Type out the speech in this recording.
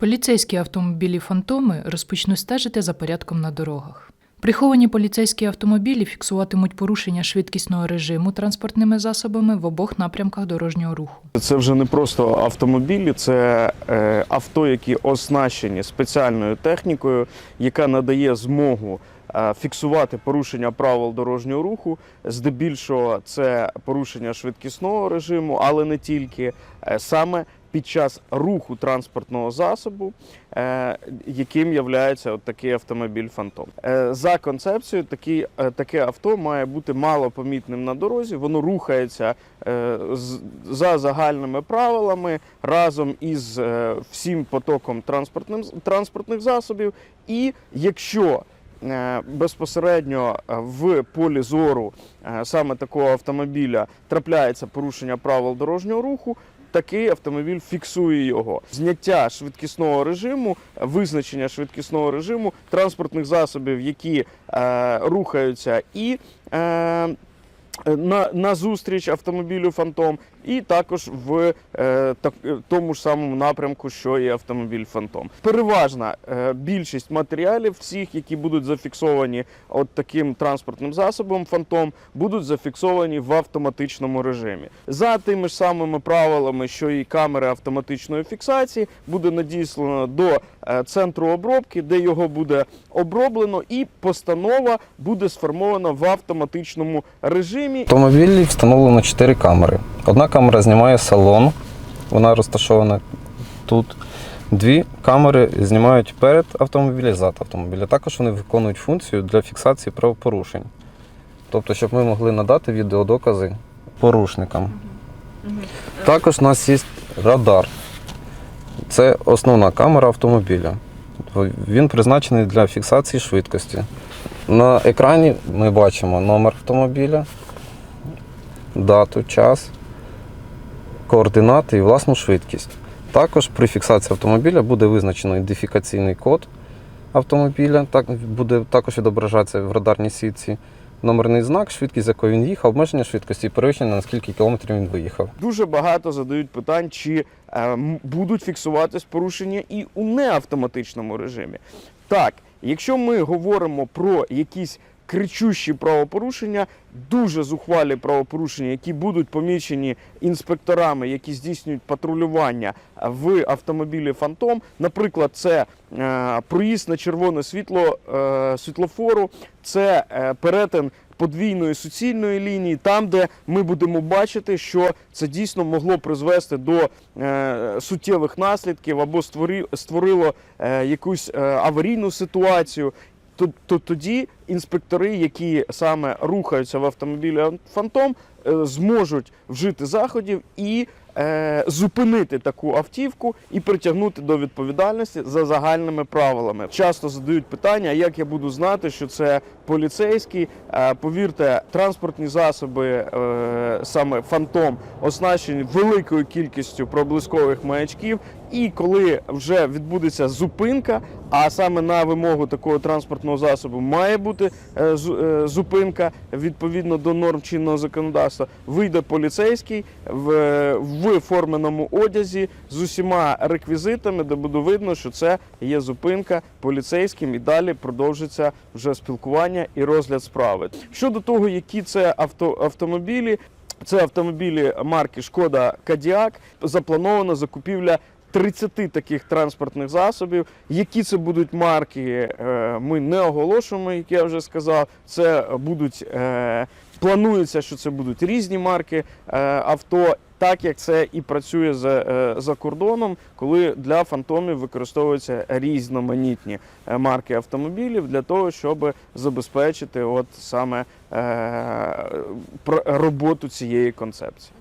Поліцейські автомобілі Фантоми розпочнуть стежити за порядком на дорогах. Приховані поліцейські автомобілі фіксуватимуть порушення швидкісного режиму транспортними засобами в обох напрямках дорожнього руху. Це вже не просто автомобілі, це е, авто, які оснащені спеціальною технікою, яка надає змогу е, фіксувати порушення правил дорожнього руху. Здебільшого це порушення швидкісного режиму, але не тільки Е, саме під час руху транспортного засобу, е, яким є такий автомобіль Фантом. Е, За концепцією, такий, е, таке авто має бути малопомітним на дорозі. Воно рухається з- за загальними правилами разом із всім потоком транспортним, транспортних засобів. І якщо безпосередньо в полі зору саме такого автомобіля трапляється порушення правил дорожнього руху, такий автомобіль фіксує його. Зняття швидкісного режиму, визначення швидкісного режиму транспортних засобів, які е, рухаються і е, на, на зустріч автомобілю Фантом, і також в е, так, е, тому ж самому напрямку, що і автомобіль Фантом. Переважна е, більшість матеріалів, всіх, які будуть зафіксовані от таким транспортним засобом Фантом, будуть зафіксовані в автоматичному режимі. За тими ж самими правилами, що і камери автоматичної фіксації, буде надіслано до е, центру обробки, де його буде оброблено, і постанова буде сформована в автоматичному режимі. В автомобілі встановлено 4 камери. Одна камера знімає салон, вона розташована тут. Дві камери знімають перед автомобілем, зад автомобіля. Також вони виконують функцію для фіксації правопорушень. Тобто, щоб ми могли надати відеодокази порушникам. Також у нас є радар. Це основна камера автомобіля. Він призначений для фіксації швидкості. На екрані ми бачимо номер автомобіля, дату, час, координати і власну швидкість. Також при фіксації автомобіля буде визначено ідентифікаційний код автомобіля, так, буде також відображатися в радарній сітці. Номерний знак, швидкість, з якою він їхав, обмеження швидкості і перевищення, на скільки кілометрів він виїхав. Дуже багато задають питань, чи е, будуть фіксуватись порушення і у неавтоматичному режимі. Так, якщо ми говоримо про якісь кричущі правопорушення, дуже зухвалі правопорушення, які будуть помічені інспекторами, які здійснюють патрулювання в автомобілі Фантом. Наприклад, це е, проїзд на червоне світло е, світлофору, це е, перетин подвійної суцільної лінії, там, де ми будемо бачити, що це дійсно могло призвести до е, суттєвих наслідків або створило е, якусь е, аварійну ситуацію. То, то тоді інспектори, які саме рухаються в автомобілі Фантом, е, зможуть вжити заходів і е, зупинити таку автівку і притягнути до відповідальності за загальними правилами. Часто задають питання, як я буду знати, що це поліцейський. Е, повірте, транспортні засоби, е, саме фантом, оснащені великою кількістю проблискових маячків. І коли вже відбудеться зупинка, а саме на вимогу такого транспортного засобу має бути е, е, зупинка відповідно до норм чинного законодавства, вийде поліцейський в, в форменому одязі з усіма реквізитами, де буде видно, що це є зупинка поліцейським, і далі продовжиться вже спілкування і розгляд справи. Щодо того, які це авто, автомобілі, це автомобілі марки Шкода Кадіак. Запланована закупівля 30 таких транспортних засобів. Які це будуть марки, е, ми не оголошуємо, як я вже сказав. Це будуть е, планується, що це будуть різні марки е, авто. Так як це і працює за, за кордоном, коли для фантомів використовуються різноманітні марки автомобілів для того, щоб забезпечити от саме е, роботу цієї концепції.